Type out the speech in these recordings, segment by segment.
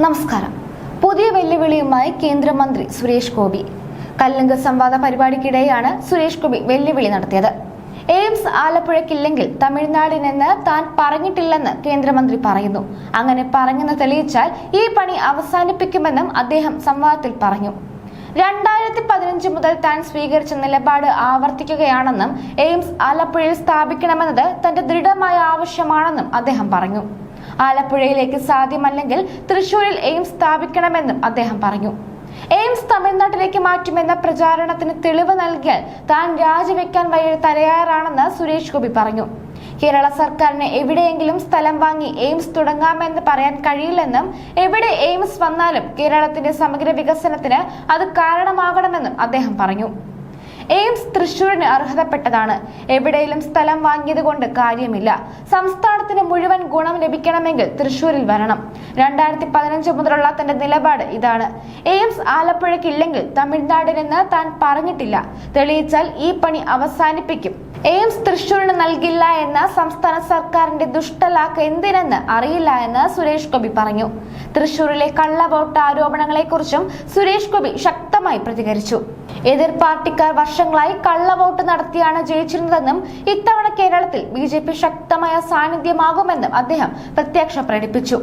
നമസ്കാരം. പുതിയ വെല്ലുവിളിയുമായി കേന്ദ്രമന്ത്രി സുരേഷ് ഗോപി. കല്ലുങ്ക സംവാദ പരിപാടിക്കിടെയാണ് സുരേഷ് ഗോപി വെല്ലുവിളി നടത്തിയത്. എയിംസ് ആലപ്പുഴയ്ക്കില്ലെങ്കിൽ തമിഴ്നാടിനെന്ന് താൻ പറഞ്ഞിട്ടില്ലെന്ന് കേന്ദ്രമന്ത്രി പറയുന്നു. അങ്ങനെ പറഞ്ഞെന്ന് തെളിയിച്ചാൽ ഈ പണി അവസാനിപ്പിക്കുമെന്നും അദ്ദേഹം സംവാദത്തിൽ പറഞ്ഞു. രണ്ടായിരത്തി പതിനഞ്ച് മുതൽ താൻ സ്വീകരിച്ച നിലപാട് ആവർത്തിക്കുകയാണെന്നും എയിംസ് ആലപ്പുഴയിൽ സ്ഥാപിക്കണമെന്നത് തന്റെ ദൃഢമായ ആവശ്യമാണെന്നും അദ്ദേഹം പറഞ്ഞു. ആലപ്പുഴയിലേക്ക് സാധ്യമല്ലെങ്കിൽ തൃശൂരിൽ എയിംസ് സ്ഥാപിക്കണമെന്നും അദ്ദേഹം പറഞ്ഞു. എയിംസ് തമിഴ്നാട്ടിലേക്ക് മാറ്റുമെന്ന പ്രചാരണത്തിന് തെളിവ് നൽകിയാൽ താൻ രാജിവെക്കാൻ വഴി തയ്യാറാണെന്ന് സുരേഷ് ഗോപി പറഞ്ഞു. കേരള സർക്കാരിന് എവിടെയെങ്കിലും സ്ഥലം വാങ്ങി എയിംസ് തുടങ്ങാമെന്ന് പറയാൻ കഴിയില്ലെന്നും എവിടെ എയിംസ് വന്നാലും കേരളത്തിന്റെ സമഗ്ര വികസനത്തിന് അത് കാരണമാകണമെന്നും അദ്ദേഹം പറഞ്ഞു. എയിംസ് തൃശൂരിന് അർഹതപ്പെട്ടതാണ്. എവിടെയും സ്ഥലം വാങ്ങിയത് കൊണ്ട് കാര്യമില്ല. സംസ്ഥാനത്തിന് മുഴുവൻ ഗുണം ലഭിക്കണമെങ്കിൽ തൃശൂരിൽ വരണം. രണ്ടായിരത്തി പതിനഞ്ച് മുതലുള്ള തന്റെ നിലപാട് ഇതാണ്. എയിംസ് ആലപ്പുഴയ്ക്കില്ലെങ്കിൽ തമിഴ്നാടിനെന്ന് താൻ പറഞ്ഞിട്ടില്ല. തെളിയിച്ചാൽ ഈ പണി അവസാനിപ്പിക്കും. എയിംസ് തൃശൂരിന് നൽകില്ല എന്ന സംസ്ഥാന സർക്കാരിന്റെ ദുഷ്ടലാക്ക് എന്തിനെന്ന് അറിയില്ല എന്ന് സുരേഷ് ഗോപി പറഞ്ഞു. തൃശൂരിലെ കള്ളവോട്ട് ആരോപണങ്ങളെക്കുറിച്ചും സുരേഷ് ഗോപി ശക്തമായി പ്രതികരിച്ചു. എതിർ പാർട്ടിക്കാർ വർഷങ്ങളായി കള്ളവോട്ട് നടത്തിയാണ് ജയിച്ചിരുന്നതെന്നും ഇത്തവണ കേരളത്തിൽ ബി ശക്തമായ സാന്നിധ്യമാകുമെന്നും അദ്ദേഹം പ്രത്യക്ഷ പ്രകടിപ്പിച്ചു.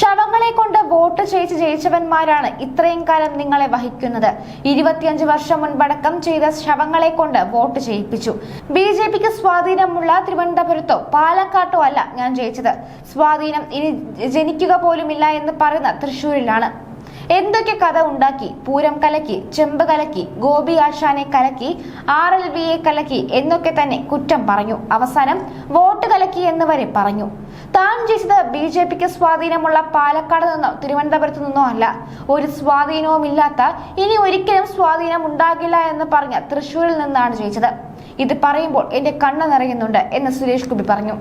ശവങ്ങളെ കൊണ്ട് വോട്ട് ചെയ്യിച്ച് ജയിച്ചവന്മാരാണ് ഇത്രയും കാലം നിങ്ങളെ വഹിക്കുന്നത്. ഇരുപത്തിയഞ്ച് വർഷം മുൻപടക്കം ചെയ്ത ശവങ്ങളെ കൊണ്ട് വോട്ട് ചെയ്യിപ്പിച്ചു. ബി ജെ പിക്ക് സ്വാധീനമുള്ള തിരുവനന്തപുരത്തോ പാലക്കാട്ടോ അല്ല ഞാൻ ജയിച്ചത്. സ്വാധീനം ഇനി ജനിക്കുക പോലുമില്ല എന്ന് പറയുന്ന തൃശൂരിലാണ് എന്തൊക്കെ കഥ ഉണ്ടാക്കി? പൂരം കലക്കി ചെമ്പ് കലക്കി ഗോപി ആശാനെ കലക്കി ആർ എൽ ബിയെ കലക്കി എന്നൊക്കെ തന്നെ കുറ്റം പറഞ്ഞു. അവസാനം വോട്ട് കലക്കി എന്ന് വരെ പറഞ്ഞു. താൻ ജയിച്ചത് ബി ജെ പിക്ക് സ്വാധീനമുള്ള പാലക്കാട് നിന്നോ തിരുവനന്തപുരത്ത് നിന്നോ അല്ല. ഒരു സ്വാധീനവും ഇല്ലാത്ത ഇനി ഒരിക്കലും സ്വാധീനം ഉണ്ടാകില്ല എന്ന് പറഞ്ഞ തൃശൂരിൽ നിന്നാണ് ജയിച്ചത്. ഇത് പറയുമ്പോൾ എന്റെ കണ്ണ് നിറയുന്നുണ്ട് എന്ന് സുരേഷ് ഗോപി പറഞ്ഞു.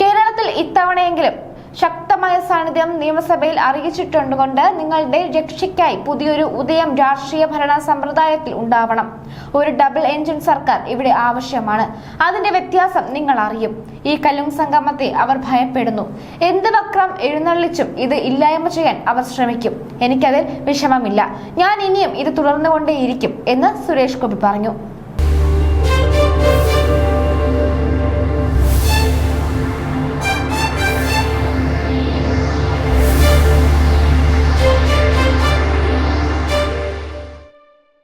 കേരളത്തിൽ ഇത്തവണയെങ്കിലും ശക്തമായ സാന്നിധ്യം നിയമസഭയിൽ അറിയിച്ചിട്ടുണ്ടുകൊണ്ട് നിങ്ങളുടെ രക്ഷയ്ക്കായി പുതിയൊരു ഉദയം രാഷ്ട്രീയ ഭരണ സമ്പ്രദായത്തിൽ ഉണ്ടാവണം. ഒരു ഡബിൾ എഞ്ചിൻ സർക്കാർ ഇവിടെ ആവശ്യമാണ്. അതിന്റെ വ്യത്യാസം നിങ്ങൾ അറിയും. ഈ കല്ലും സംഗമത്തെ അവർ ഭയപ്പെടുന്നു. എന്ത് വക്രം എഴുന്നള്ളിച്ചും ഇത് ഇല്ലായ്മ ചെയ്യാൻ അവർ ശ്രമിക്കും. എനിക്കതിൽ വിഷമമില്ല. ഞാൻ ഇനിയും ഇത് തുടർന്നുകൊണ്ടേയിരിക്കും എന്ന് സുരേഷ് ഗോപി പറഞ്ഞു.